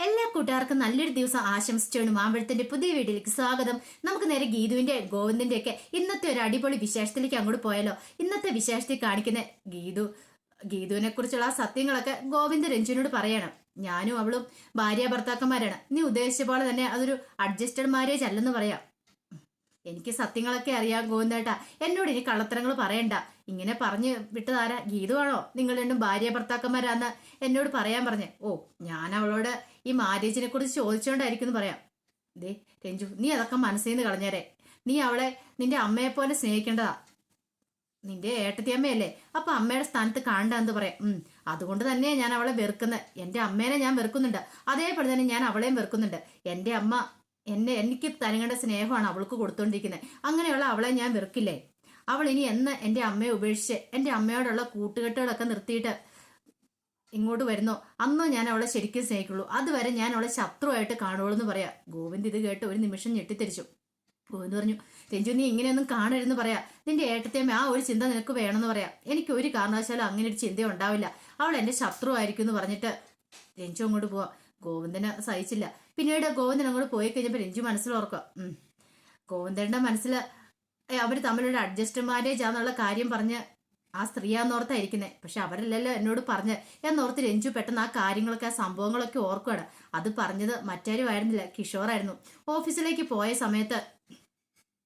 എല്ലാ കൂട്ടുകാർക്കും നല്ലൊരു ദിവസം ആശംസിച്ചുകൊണ്ട് മാമ്പഴത്തിന്റെ പുതിയ വീഡിയോയിലേക്ക് സ്വാഗതം. നമുക്ക് നേരെ ഗീതുവിന്റെ ഗോവിന്ദന്റെ ഒക്കെ ഇന്നത്തെ ഒരു അടിപൊളി വിശേഷത്തിലേക്ക് അങ്ങോട്ട് പോയാലോ? ഇന്നത്തെ വിശേഷത്തിൽ കാണിക്കുന്ന ഗീതു ഗീതുവിനെ കുറിച്ചുള്ള സത്യങ്ങളൊക്കെ ഗോവിന്ദ രഞ്ജുവിനോട് പറയണം. ഞാനും അവളും ഭാര്യ ഭർത്താക്കന്മാരാണ്. നീ ഉദ്ദേശിച്ച പോലെ തന്നെ അതൊരു അഡ്ജസ്റ്റഡ് മാരേജ് അല്ലെന്ന് പറയാം. എനിക്ക് സത്യങ്ങളൊക്കെ അറിയാം ഗോവിന്ദേട്ടാ. എന്നോട് ഇനി കള്ളത്തരങ്ങൾ പറയണ്ട. ഇങ്ങനെ പറഞ്ഞു വിട്ടതാരാ? ഗീതുവാണോ നിങ്ങൾ രണ്ടും ഭാര്യ ഭർത്താക്കന്മാരാന്ന് എന്നോട് പറയാൻ പറഞ്ഞേ. ഓ ഞാൻ അവളോട് ഈ മാരേജിനെ കുറിച്ച് ചോദിച്ചോണ്ടായിരിക്കും എന്ന് പറയാം. ദേ രഞ്ജു നീ അതൊക്കെ മനസ്സിൽ നിന്ന് കളഞ്ഞേരെ. നീ അവളെ നിന്റെ അമ്മയെ പോലെ സ്നേഹിക്കേണ്ടതാ. നിന്റെ ഏട്ടത്തി അമ്മയല്ലേ? അപ്പൊ അമ്മയുടെ സ്ഥാനത്ത് കാണണ്ടെന്ന് പറയാം. ഉം അതുകൊണ്ട് തന്നെ ഞാൻ അവളെ വെറുക്കുന്നത് എന്റെ അമ്മേനെ ഞാൻ വെറുക്കുന്നുണ്ട്. അതേപോലെ തന്നെ ഞാൻ അവളെയും വെറുക്കുന്നുണ്ട്. എന്റെ അമ്മ എന്നെ എനിക്ക് തരങ്ങേണ്ട സ്നേഹമാണ് അവൾക്ക് കൊടുത്തോണ്ടിരിക്കുന്നത് അങ്ങനെയുള്ള അവളെ ഞാൻ വെറുക്കില്ലേ? അവൾ ഇനി എന്ന് എന്റെ അമ്മയെ ഉപേക്ഷിച്ച് എന്റെ അമ്മയോടുള്ള കൂട്ടുകെട്ടുകളൊക്കെ നിർത്തിയിട്ട് ഇങ്ങോട്ട് വരുന്നോ? അന്നോ ഞാൻ അവളെ ശരിക്കും സ്നേഹിക്കുള്ളൂ. അതുവരെ ഞാൻ അവളെ ശത്രുവായിട്ട് കാണുള്ളൂ എന്ന് പറയാ. ഗോവിന്ദ് ഇത് കേട്ട് ഒരു നിമിഷം ഞെട്ടിത്തിരിച്ചു. ഗോവിന്ദ് പറഞ്ഞു രഞ്ജു നീ ഇങ്ങനെയൊന്നും കാണരുതെന്ന് പറയാ. നിന്റെ ഏട്ടത്തേമ്മ ആ ഒരു ചിന്ത നിനക്ക് വേണമെന്ന് പറയാം. എനിക്ക് ഒരു കാരണവശാലും അങ്ങനെ ഒരു ചിന്ത ഉണ്ടാവില്ല. അവൾ എന്റെ ശത്രു ആയിരിക്കും എന്ന് പറഞ്ഞിട്ട് രഞ്ജു അങ്ങോട്ട് പോവാ. ഗോവിന്ദനെ സഹിച്ചില്ല. പിന്നീട് ഗോവിന്ദൻ അങ്ങോട്ട് പോയി കഴിഞ്ഞപ്പോൾ രഞ്ജു മനസ്സിൽ ഓർക്കുക ഗോവിന്ദന്റെ മനസ്സിൽ അവർ തമ്മിലൊരു അഡ്ജസ്റ്റ് മാരേജ് ആന്നുള്ള കാര്യം പറഞ്ഞ് ആ സ്ത്രീയാന്നോർത്തായിരിക്കുന്നത് പക്ഷെ അവരല്ലല്ലോ എന്നോട് പറഞ്ഞ്. എന്നോർത്ത് രഞ്ജു പെട്ടെന്ന് ആ കാര്യങ്ങളൊക്കെ ആ സംഭവങ്ങളൊക്കെ ഓർക്കുകയാണ് അത് പറഞ്ഞത് മറ്റാരും ആയിരുന്നില്ല. കിഷോറായിരുന്നു. ഓഫീസിലേക്ക് പോയ സമയത്ത്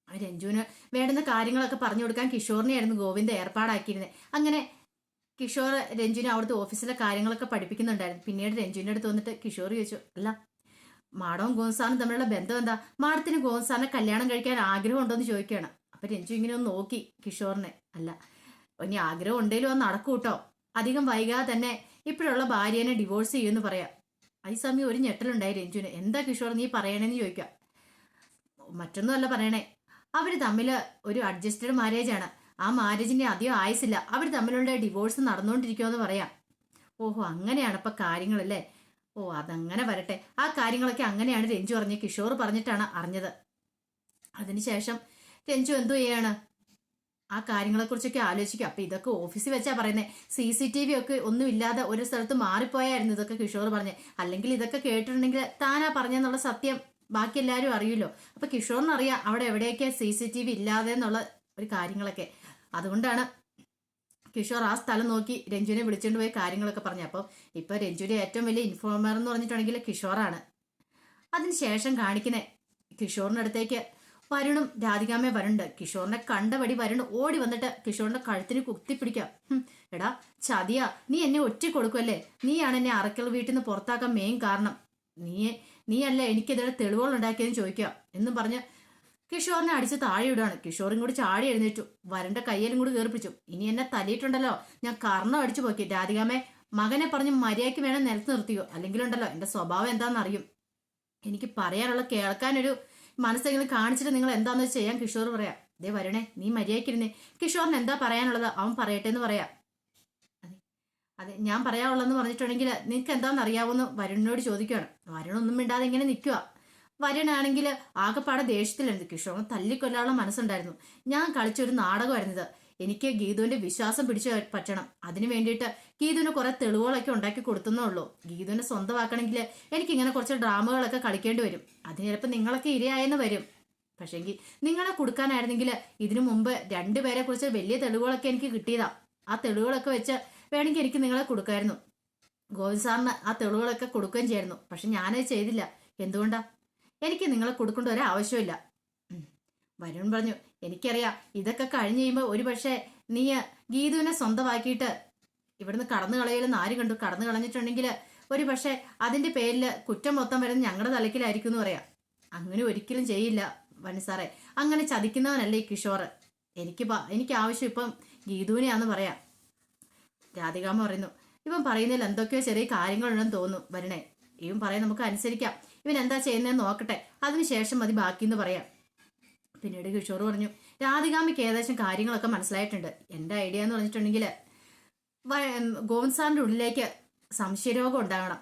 രഞ്ജുവിന് വേണ്ടുന്ന കാര്യങ്ങളൊക്കെ പറഞ്ഞു കൊടുക്കാൻ കിഷോറിനെയായിരുന്നു ഗോവിന്ദ് ഏർപ്പാടാക്കിയിരുന്നത് അങ്ങനെ കിഷോർ രഞ്ജുവിനെ അവിടുത്തെ ഓഫീസിലെ കാര്യങ്ങളൊക്കെ പഠിപ്പിക്കുന്നുണ്ടായിരുന്നു. പിന്നീട് രഞ്ജുവിന്റെ അടുത്ത് വന്നിട്ട് കിഷോർ ചോദിച്ചു അല്ല മാഡവും ഗോൻസാറും തമ്മിലുള്ള ബന്ധം എന്താ? മാഡത്തിന് ഗോൻസാറിനെ കല്യാണം കഴിക്കാൻ ആഗ്രഹം ഉണ്ടോ എന്ന് ചോദിക്കുകയാണ്. അപ്പൊ രഞ്ജു ഇങ്ങനെ ഒന്ന് നോക്കി കിഷോറിനെ. അല്ല ഇനി ആഗ്രഹം ഉണ്ടെങ്കിലും അത് നടക്കൂ കേട്ടോ. അധികം വൈകാതെ തന്നെ ഇപ്പോഴുള്ള ഭാര്യനെ ഡിവോഴ്സ് ചെയ്യുമെന്ന് പറയാം. ഈ സമയം ഒരു ഞെട്ടലുണ്ടായി രഞ്ജുവിന്. എന്താ കിഷോർ നീ പറയണേന്ന് ചോദിക്കാം. മറ്റൊന്നുമല്ല പറയണേ. അവർ തമ്മിൽ ഒരു അഡ്ജസ്റ്റഡ് മാരേജ് ആണ്. ആ മാരേജിന്റെ അധികം ആയുസില്ല അവർ തമ്മിലുള്ള ഡിവോഴ്സ് നടന്നുകൊണ്ടിരിക്കുമെന്ന് പറയാം. ഓഹോ അങ്ങനെയാണ് ഇപ്പൊ കാര്യങ്ങളല്ലേ? ഓ അതങ്ങനെ വരട്ടെ. ആ കാര്യങ്ങളൊക്കെ അങ്ങനെയാണ് രഞ്ജു അറിഞ്ഞ് കിഷോർ പറഞ്ഞിട്ടാണ് അറിഞ്ഞത്. അതിനുശേഷം രഞ്ജു എന്തു ചെയ്യാണ്? ആ കാര്യങ്ങളെക്കുറിച്ചൊക്കെ ആലോചിക്കുക അപ്പൊ ഇതൊക്കെ ഓഫീസിൽ വെച്ചാ പറയുന്നത് സി സി ടി വി ഒക്കെ ഒന്നും ഇല്ലാതെ ഒരു സ്ഥലത്ത് മാറിപ്പോയായിരുന്നു ഇതൊക്കെ കിഷോർ പറഞ്ഞത് അല്ലെങ്കിൽ ഇതൊക്കെ കേട്ടിട്ടുണ്ടെങ്കിൽ താനാ പറഞ്ഞെന്നുള്ള സത്യം ബാക്കി എല്ലാവരും അറിയുമല്ലോ. അപ്പൊ കിഷോറിനറിയാം അവിടെ എവിടെയൊക്കെ സി സി ടി വി ഇല്ലാതെ എന്നുള്ള ഒരു കാര്യങ്ങളൊക്കെ. അതുകൊണ്ടാണ് കിഷോർ ആ സ്ഥലം നോക്കി രഞ്ജുവിനെ വിളിച്ചുകൊണ്ട് പോയി കാര്യങ്ങളൊക്കെ പറഞ്ഞു. അപ്പം ഇപ്പൊ രഞ്ജുവിന്റെ ഏറ്റവും വലിയ ഇൻഫോർമർ എന്ന് പറഞ്ഞിട്ടുണ്ടെങ്കിൽ കിഷോറാണ്. അതിനുശേഷം കാണിക്കുന്നേ കിഷോറിന്റെ അടുത്തേക്ക് വരുണും രാധികാമ്മ വരുണ്ട്. കിഷോറിനെ കണ്ടപടി വരുണ് ഓടി വന്നിട്ട് കിഷോറിന്റെ കഴുത്തിന് കുത്തിപ്പിടിക്കാം. എടാ ചതിയ. നീ എന്നെ ഒറ്റ കൊടുക്കുമല്ലേ നീയാണ് എന്നെ അറക്കൽ വീട്ടിൽ നിന്ന് പുറത്താക്കാൻ മെയിൻ കാരണം. നീ നീയല്ല എനിക്കെതിരെ തെളിവുകൾ ഉണ്ടാക്കിയതെന്ന് ചോദിക്കുക. എന്നും പറഞ്ഞ് കിഷോറിനെ അടിച്ച് താഴെ ഇടുകയാണ് കിഷോറും കൂടി ചാടി എഴുന്നേറ്റു. വരന്റെ കയ്യിലും കൂടി കയറിപ്പിച്ചു ഇനി എന്നെ തല്ലിയിട്ടുണ്ടല്ലോ ഞാൻ കർണം അടിച്ചു പോക്കി. രാധികാമേ മകനെ പറഞ്ഞ് മര്യാദയ്ക്ക് വേണം നിലത്ത് നിർത്തിയോ അല്ലെങ്കിലുണ്ടല്ലോ എന്റെ സ്വഭാവം എന്താണെന്ന് അറിയും എനിക്ക് പറയാനുള്ള കേൾക്കാനൊരു മനസ്സെങ്കിലും കാണിച്ചിട്ട് നിങ്ങൾ എന്താന്ന് വെച്ച് ചെയ്യാൻ കിഷോർ പറയാം. ദേ വരണേ നീ മര്യാദയ്ക്കിരുന്നേ കിഷോറിന് എന്താ പറയാനുള്ളത് അവൻ പറയട്ടെ എന്ന് പറയാം. അതെ ഞാൻ പറയാനുള്ളതെന്ന് പറഞ്ഞിട്ടുണ്ടെങ്കിൽ നിനക്ക് എന്താണെന്ന് അറിയാവുന്ന വരുണിനോട് ചോദിക്കുകയാണ്. വരുണൊന്നും മിണ്ടാതെ ഇങ്ങനെ നിൽക്കുക വരുണാണെങ്കിൽ ആകെപ്പാടെ ദേഷ്യത്തിലായിരുന്നു. കിഷോറിന് തല്ലിക്കൊല്ലാനുള്ള മനസ്സുണ്ടായിരുന്നു. ഞാൻ കളിച്ചൊരു നാടകമായിരുന്നത് എനിക്ക് ഗീതുവിന്റെ വിശ്വാസം പിടിച്ചു പറ്റണം. അതിനു വേണ്ടിയിട്ട് ഗീതുവിന് കുറെ തെളിവുകളൊക്കെ ഉണ്ടാക്കി കൊടുത്തുന്നേ ഉള്ളൂ. ഗീതുവിനെ സ്വന്തമാക്കണമെങ്കിൽ എനിക്ക് ഇങ്ങനെ കുറച്ച് ഡ്രാമകളൊക്കെ കളിക്കേണ്ടി വരും. അതിന് ചിലപ്പോൾ നിങ്ങളൊക്കെ ഇരയായെന്ന് വരും. പക്ഷേങ്കിൽ നിങ്ങളെ കൊടുക്കാനായിരുന്നെങ്കിൽ ഇതിനു മുമ്പ് രണ്ടുപേരെ കുറിച്ച് വലിയ തെളിവുകളൊക്കെ എനിക്ക് കിട്ടിയതാ. ആ തെളിവുകളൊക്കെ വെച്ച് വേണമെങ്കിൽ എനിക്ക് നിങ്ങളെ കൊടുക്കായിരുന്നു. ഗോവിന്ദ് സാറിന് ആ തെളിവുകളൊക്കെ കൊടുക്കുകയും ചെയ്യായിരുന്നു പക്ഷെ ഞാനത് ചെയ്തില്ല. എന്തുകൊണ്ടാ? എനിക്ക് നിങ്ങളെ കൊടുക്കേണ്ട ഒരു ആവശ്യമില്ല. വരുൺ പറഞ്ഞു എനിക്കറിയാം ഇതൊക്കെ കഴിഞ്ഞ് കഴിയുമ്പോൾ ഒരുപക്ഷെ നീ ഗീതുവിനെ സ്വന്തമാക്കിയിട്ട് ഇവിടുന്ന് കടന്നു കളയലെന്ന് ആര് കണ്ടു കടന്നു കളഞ്ഞിട്ടുണ്ടെങ്കിൽ ഒരു പക്ഷേ അതിന്റെ പേരിൽ കുറ്റം മൊത്തം വരുന്നത് ഞങ്ങളുടെ തലക്കിലായിരിക്കും എന്ന് പറയാം. അങ്ങനെ ഒരിക്കലും ചെയ്യില്ല വനിസാറെ അങ്ങനെ ചതിക്കുന്നവനല്ലേ ഈ കിഷോർ എനിക്ക് എനിക്ക് ആവശ്യം ഇപ്പം ഗീതുവിനെയാന്ന് പറയാം. രാധികാമ പറയുന്നു ഇവൻ പറയുന്നതിൽ എന്തൊക്കെയോ ചെറിയ കാര്യങ്ങളുണ്ടെന്ന് തോന്നുന്നു വരണേ. ഇവൻ പറയാൻ നമുക്ക് അനുസരിക്കാം. ഇവൻ എന്താ ചെയ്യുന്നതെന്ന് നോക്കട്ടെ. അതിനുശേഷം മതി ബാക്കിയെന്ന് പറയാം. പിന്നീട് കിഷോർ പറഞ്ഞു രാധികാമ്മയ്ക്ക് ഏകദേശം കാര്യങ്ങളൊക്കെ മനസ്സിലായിട്ടുണ്ട്. എന്റെ ഐഡിയ എന്ന് പറഞ്ഞിട്ടുണ്ടെങ്കിൽ ഗോവിന്ദ് സാറിന്റെ ഉള്ളിലേക്ക് സംശയരോഗം ഉണ്ടാകണം.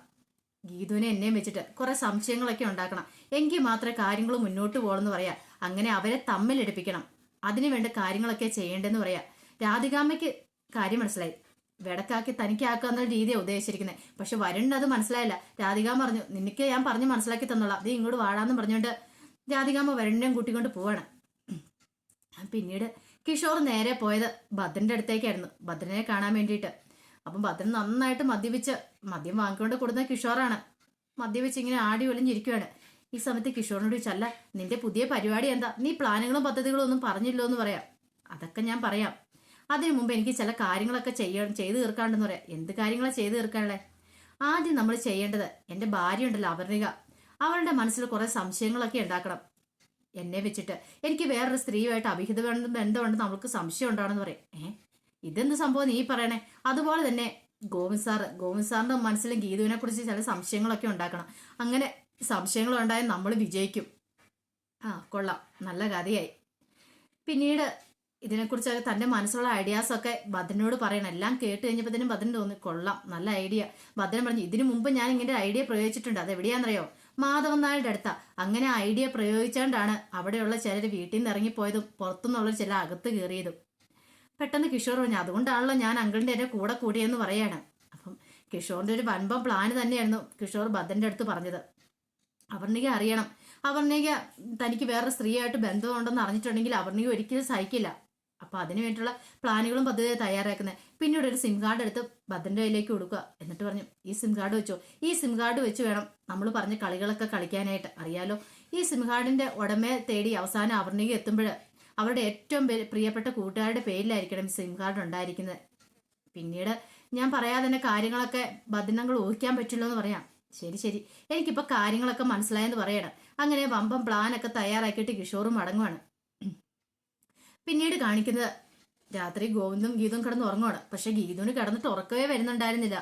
ഗീതുവിനെ എന്നെയും വെച്ചിട്ട് കുറെ സംശയങ്ങളൊക്കെ ഉണ്ടാക്കണം. എങ്കിൽ മാത്രമേ കാര്യങ്ങൾ മുന്നോട്ട് പോകണമെന്ന് പറയാം. അങ്ങനെ അവരെ തമ്മിലെടുപ്പിക്കണം അതിനു വേണ്ട കാര്യങ്ങളൊക്കെ ചെയ്യേണ്ടെന്ന് പറയാം. രാധികാമ്മയ്ക്ക് കാര്യം മനസ്സിലായി. വെടക്കാക്കി തനിക്കാക്കാന്ന രീതിയാണ് ഉദ്ദേശിച്ചിരിക്കുന്നത് പക്ഷെ വരുണ്ട് അത് മനസ്സിലായില്ല. രാധികാമ്മ പറഞ്ഞു നിനക്ക് ഞാൻ പറഞ്ഞ് മനസ്സിലാക്കി തന്നോളാം. നീ ഇങ്ങോട്ട് വാടാന്ന് പറഞ്ഞുകൊണ്ട് രാധികാമ്മ വരുണിനെയും കൂട്ടിക്കൊണ്ട് പോവാണ്. പിന്നീട് കിഷോർ നേരെ പോയത് ഭദ്രന്റെ അടുത്തേക്കായിരുന്നു. ഭദ്രനെ കാണാൻ വേണ്ടിയിട്ട്. അപ്പം ഭദ്രൻ നന്നായിട്ട് മദ്യപിച്ച് മദ്യം വാങ്ങിക്കൊണ്ട് കൊടുക്കുന്ന കിഷോറാണ്. മദ്യപിച്ച് ഇങ്ങനെ ആടി ഒളിഞ്ഞിരിക്കുകയാണ് ഈ സമയത്ത് കിഷോറിനോട് ചല്ല നിന്റെ പുതിയ പരിപാടി എന്താ? നീ പ്ലാനുകളും പദ്ധതികളും ഒന്നും പറഞ്ഞില്ലോ എന്ന് പറയാം. അതൊക്കെ ഞാൻ പറയാം. അതിനു മുമ്പ് എനിക്ക് ചില കാര്യങ്ങളൊക്കെ ചെയ്യണം ചെയ്തു തീർക്കാണ്ടെന്ന് പറയാം. എന്ത് കാര്യങ്ങളാണ് ചെയ്തു തീർക്കാനുള്ളത് ആദ്യം നമ്മൾ ചെയ്യേണ്ടത് എന്റെ ഭാര്യ ഉണ്ടല്ലോ അപർണിക. അവളുടെ മനസ്സിൽ കുറെ സംശയങ്ങളൊക്കെ ഉണ്ടാക്കണം. എന്നെ വെച്ചിട്ട്. എനിക്ക് വേറൊരു സ്ത്രീയുമായിട്ട് അഭിഹിത ബന്ധം ബന്ധമുണ്ടെന്ന് അവൾക്ക് സംശയം ഉണ്ടാണെന്ന് പറയും. ഏഹ് ഇതെന്ത് സംഭവം നീ പറയണേ? അതുപോലെ തന്നെ ഗോവിന്ദ് സാറ് ഗോവിന്ദ് സാറിന്റെ മനസ്സിലും ഗീതുവിനെ കുറിച്ച് ചില സംശയങ്ങളൊക്കെ ഉണ്ടാക്കണം. അങ്ങനെ സംശയങ്ങൾ ഉണ്ടായാൽ നമ്മൾ വിജയിക്കും. ആ കൊള്ളാം. നല്ല കഥയായി. പിന്നീട് ഇതിനെക്കുറിച്ചൊക്കെ തന്റെ മനസ്സിലുള്ള ഐഡിയാസൊക്കെ ഭദ്രനോട് പറയണം. എല്ലാം കേട്ട് കഴിഞ്ഞപ്പോൾ തന്നെ ഭദ്രൻ തോന്നി കൊള്ളാം. നല്ല ഐഡിയ ഭദ്രൻ പറഞ്ഞു ഇതിനു മുമ്പ് ഞാൻ ഇങ്ങനെ ഐഡിയ പ്രയോഗിച്ചിട്ടുണ്ട്. അത് എവിടെയാണെന്നറിയോ മാധവൻ നായരുടെ അടുത്ത. അങ്ങനെ ഐഡിയ പ്രയോഗിച്ചുകൊണ്ടാണ് അവിടെയുള്ള ചിലർ വീട്ടിൽ നിന്ന് ഇറങ്ങിപ്പോയതും പുറത്തുനിന്നുള്ള ചില അകത്ത് കയറിയതും. പെട്ടെന്ന് കിഷോർ പറഞ്ഞു അതുകൊണ്ടാണല്ലോ ഞാൻ അങ്കിളിന്റെ എന്റെ കൂടെ കൂടിയെന്ന് പറയാണ്. അപ്പം കിഷോറിന്റെ ഒരു വൻപം പ്ലാൻ തന്നെയായിരുന്നു കിഷോർ ഭദ്രന്റെ അടുത്ത് പറഞ്ഞത്. അവർണിക അറിയണം. അവർണിക തനിക്ക് വേറെ സ്ത്രീയായിട്ട് ബന്ധമുണ്ടെന്ന് അറിഞ്ഞിട്ടുണ്ടെങ്കിൽ അവർണിക ഒരിക്കലും സഹിക്കില്ല. അപ്പൊ അതിനു വേണ്ടിയിട്ടുള്ള പ്ലാനുകളും പദ്ധതി തയ്യാറാക്കുന്നത് പിന്നീട് ഒരു സിം കാർഡ് എടുത്ത് ഭദ്രന്റെ കയ്യിലേക്ക് കൊടുക്കുക. എന്നിട്ട് പറഞ്ഞു ഈ സിം കാർഡ് വെച്ചോ. ഈ സിം കാർഡ് വെച്ച് വേണം നമ്മൾ പറഞ്ഞ കളികളൊക്കെ കളിക്കാനായിട്ട്. അറിയാലോ? ഈ സിം കാർഡിന്റെ ഉടമയെ തേടി അവസാനം അവർണിക എത്തുമ്പോൾ അവരുടെ ഏറ്റവും പ്രിയപ്പെട്ട കൂട്ടുകാരുടെ പേരിലായിരിക്കണം സിം കാർഡ് ഉണ്ടായിരിക്കുന്നത്. പിന്നീട് ഞാൻ പറയാതെ തന്നെ കാര്യങ്ങളൊക്കെ ഭദ്രങ്ങൾ ഊഹിക്കാൻ പറ്റില്ലെന്ന് പറയാം. ശരി ശരി. എനിക്കിപ്പോൾ കാര്യങ്ങളൊക്കെ മനസ്സിലായെന്ന് പറയണം. അങ്ങനെ വമ്പം പ്ലാനൊക്കെ തയ്യാറാക്കിയിട്ട് കിഷോറും മടങ്ങുവാണ്. പിന്നീട് കാണിക്കുന്നത്. രാത്രി ഗോവിന്ദും ഗീതും കിടന്ന് ഉറങ്ങുവാണ്. പക്ഷെ ഗീതുവിന് കിടന്നിട്ട് ഉറക്കവേ വരുന്നുണ്ടായിരുന്നില്ല.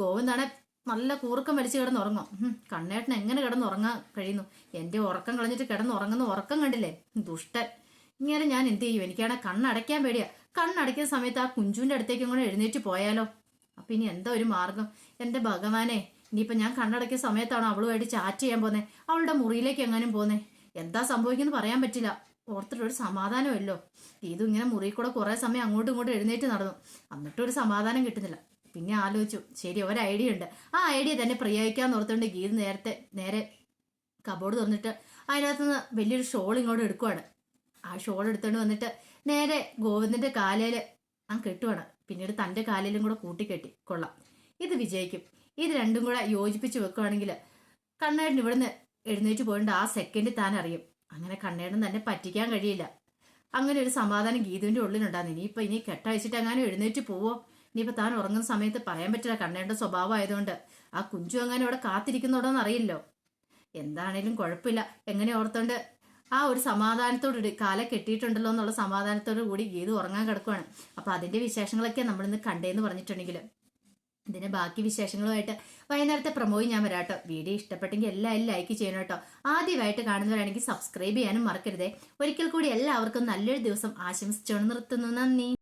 ഗോവിന്ദാണ് നല്ല കൂർക്കം വലിച്ച് കിടന്നുറങ്ങും കണ്ണേട്ടൻ എങ്ങനെ കിടന്നുറങ്ങാൻ കഴിയുന്നു? എന്റെ ഉറക്കം കളഞ്ഞിട്ട് കിടന്നുറങ്ങുന്ന ഉറക്കം കണ്ടില്ലേ? ദുഷ്ടൻ. ഇങ്ങനെ ഞാൻ എന്ത് ചെയ്യും? എനിക്കാണ് കണ്ണടയ്ക്കാൻ പേടിയാ. കണ്ണടയ്ക്കുന്ന സമയത്ത് ആ കുഞ്ചുവിന്റെ അടുത്തേക്കും കൂടെ എഴുന്നേറ്റ് പോയാലോ? അപ്പൊ ഇനി എന്താ ഒരു മാർഗം? എന്റെ ഭഗവാനെ ഇനിയിപ്പൊ ഞാൻ കണ്ണടയ്ക്കുന്ന സമയത്താണോ അവളുമായിട്ട് ചാറ്റ് ചെയ്യാൻ പോന്നെ അവളുടെ മുറിയിലേക്ക് എങ്ങാനും പോന്നെ എന്താ സംഭവിക്കുന്നത് പറയാൻ പറ്റില്ല. ഓർത്തിട്ടൊരു സമാധാനമല്ലോ. ഇതും ഇങ്ങനെ മുറിയിൽ കൂടെ കുറേ സമയം അങ്ങോട്ടും ഇങ്ങോട്ടും എഴുന്നേറ്റ് നടന്നു. എന്നിട്ടും ഒരു സമാധാനം കിട്ടുന്നില്ല. പിന്നെ ആലോചിച്ചു ശരി ഒരു ഐഡിയ ഉണ്ട്. ആ ഐഡിയ തന്നെ പ്രയോഗിക്കാൻ ഓർത്തുകൊണ്ട് ഗീത് നേരത്തെ നേരെ കബോർഡ് തുറന്നിട്ട് അതിനകത്തുനിന്ന് വലിയൊരു ഷോൾ ഇങ്ങോട്ട് എടുക്കുവാണ്. ആ ഷോൾ എടുത്തുകൊണ്ട് വന്നിട്ട് നേരെ ഗോവിന്ദന്റെ കാലയിൽ ആ കെട്ടുവാണ്. പിന്നീട് തന്റെ കാലിലും കൂടെ കൂട്ടിക്കെട്ടി. കൊള്ളാം. ഇത് വിജയിക്കും. ഇത് രണ്ടും കൂടെ യോജിപ്പിച്ച് വെക്കുകയാണെങ്കിൽ കണ്ണാടിന് ഇവിടുന്ന് എഴുന്നേറ്റ് പോയിട്ട് ആ സെക്കൻഡ് താൻ അറിയും. അങ്ങനെ കണ്ണേടം തന്നെ പറ്റിക്കാൻ കഴിയില്ല. അങ്ങനെ ഒരു സമാധാനം ഗീതുവിന്റെ ഉള്ളിലുണ്ടായിരുന്നു ഇനിയിപ്പോൾ ഇനി കെട്ടഴിച്ചിട്ട് അങ്ങനെ എഴുന്നേറ്റ് പോവോ? ഇനിയിപ്പോൾ താൻ ഉറങ്ങുന്ന സമയത്ത് പറയാൻ പറ്റില്ല സ്വഭാവം ആയതുകൊണ്ട് ആ കുഞ്ചു അങ്ങനെ ഇവിടെ കാത്തിരിക്കുന്നുണ്ടോ അറിയില്ലോ. എന്താണേലും കുഴപ്പമില്ല. എങ്ങനെ ഓർത്തോണ്ട്? ആ ഒരു സമാധാനത്തോട് കാല കെട്ടിയിട്ടുണ്ടല്ലോ എന്നുള്ള സമാധാനത്തോടു കൂടി ഗീതു ഉറങ്ങാൻ കിടക്കുവാണ്. അപ്പോൾ അതിന്റെ വിശേഷങ്ങളൊക്കെ നമ്മളിന്ന് കണ്ടേന്ന് പറഞ്ഞിട്ടുണ്ടെങ്കിൽ ഇതിന്റെ ബാക്കി വിശേഷങ്ങളുമായിട്ട് വൈകുന്നേരത്തെ പ്രമോയും ഞാൻ വരാം കേട്ടോ. വീഡിയോ ഇഷ്ടപ്പെട്ടെങ്കിൽ എല്ലാവരും ലൈക്ക് ചെയ്യണം കേട്ടോ. ആദ്യമായിട്ട് കാണുന്നവരാണെങ്കിൽ സബ്സ്ക്രൈബ് ചെയ്യാനും മറക്കരുതേ. ഒരിക്കൽ കൂടി എല്ലാവർക്കും നല്ലൊരു ദിവസം ആശംസിച്ചുകൊണ്ട് നിർത്തുന്നു. നന്ദി.